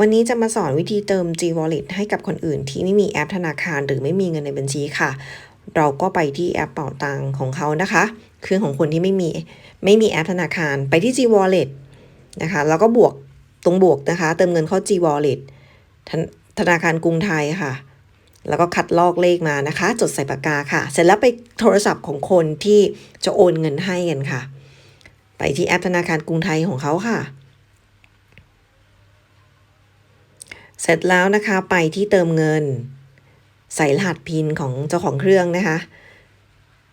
วันนี้จะมาสอนวิธีเติม G Wallet ให้กับคนอื่นที่ไม่มีแอปธนาคารหรือไม่มีเงินในบัญชีค่ะ เราก็ไปที่แอปเป่าตังของเขานะคะ เครื่องของคนที่ไม่มีไม่มีแอปธนาคาร ไปที่ G Wallet นะคะ แล้วก็บวกตรงบวกนะคะ เติมเงินเข้า G Wallet ธธนาคารกรุงไทยค่ะ แล้วก็คัดลอกเลขมานะคะ จดใส่ปากกาค่ะ เสร็จแล้วไปโทรศัพท์ของคนที่จะโอนเงินให้กันค่ะ ไปที่แอปธนาคารกรุงไทยของเขาค่ะ เสร็จแล้วนะคะไปที่เติมเงิน ใส่รหัสพินของเจ้าของเครื่องนะคะ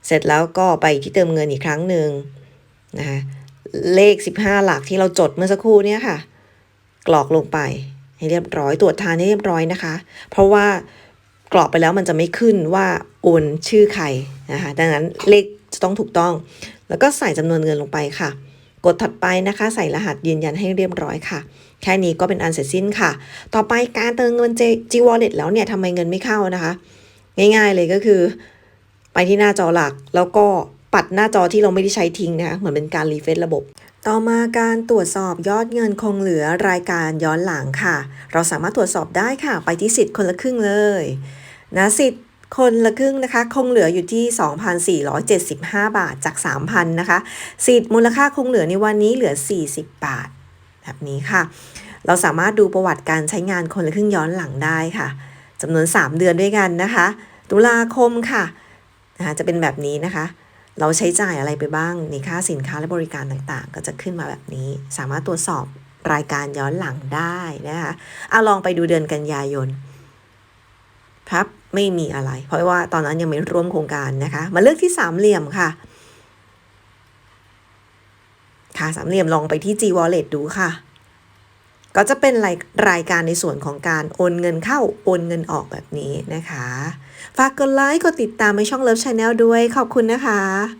เสร็จแล้วก็ไปที่เติมเงินอีกครั้งหนึ่งนะคะเลข 15 หลักที่เราจดเมื่อสักครู่เนี่ยค่ะ กรอกลงไปให้เรียบร้อยตรวจทานให้เรียบร้อยนะคะ เพราะว่ากรอกไปแล้วมันจะไม่ขึ้นว่าโอนชื่อใครนะคะดังนั้นเลขจะต้องถูกต้อง แล้วก็ใส่จำนวนเงินลงไปค่ะ กดถัดไปนะคะ ใส่รหัสยืนยันให้เรียบร้อยค่ะ แค่นี้ก็เป็นอันเสร็จสิ้นค่ะ ต่อไปการเติมเงิน G Wallet แล้วเนี่ยทำไมเงินไม่เข้านะคะ ง่ายๆเลยก็คือ ไปที่หน้าจอหลักแล้วก็ปัดหน้าจอที่เราไม่ได้ใช้ทิ้งนะคะเหมือนเป็นการรีเฟซระบบ ต่อมาการตรวจสอบยอดเงินคงเหลือรายการย้อนหลังค่ะ เราสามารถตรวจสอบได้ค่ะ ไปที่สิทธิ์คนละครึ่งเลยนะสิทธิ์ คนละครึ่งนะคะ คงเหลืออยู่ที่ 2,475 บาทจาก 3,000 นะคะ สิทธิ์มูลค่าคงเหลือในวันนี้เหลือ 40 บาท แบบนี้ค่ะ เราสามารถดูประวัติการใช้งานคนละครึ่งย้อนหลังได้ค่ะจำนวน 3 เดือนด้วยกันนะคะ ตุลาคมค่ะนะคะจะเป็นแบบนี้นะคะ เราใช้จ่ายอะไรไปบ้างในค่าสินค้าและบริการต่างๆ ก็จะขึ้นมาแบบนี้ สามารถตรวจสอบรายการย้อนหลังได้นะคะเอาลองไปดูเดือนกันยายน ครับไม่มีอะไร เพราะว่าตอนนั้นยังไม่ร่วมโครงการนะคะ มาเลือกที่สามเหลี่ยมค่ะ ค่ะสามเหลี่ยมลองไปที่ G Wallet ดูค่ะ ก็จะเป็นรายรายการในส่วนของการโอนเงินเข้าโอนเงินออกแบบนี้นะคะ ฝากกดไลค์กดติดตามในช่อง Love Channel ด้วยขอบคุณนะคะ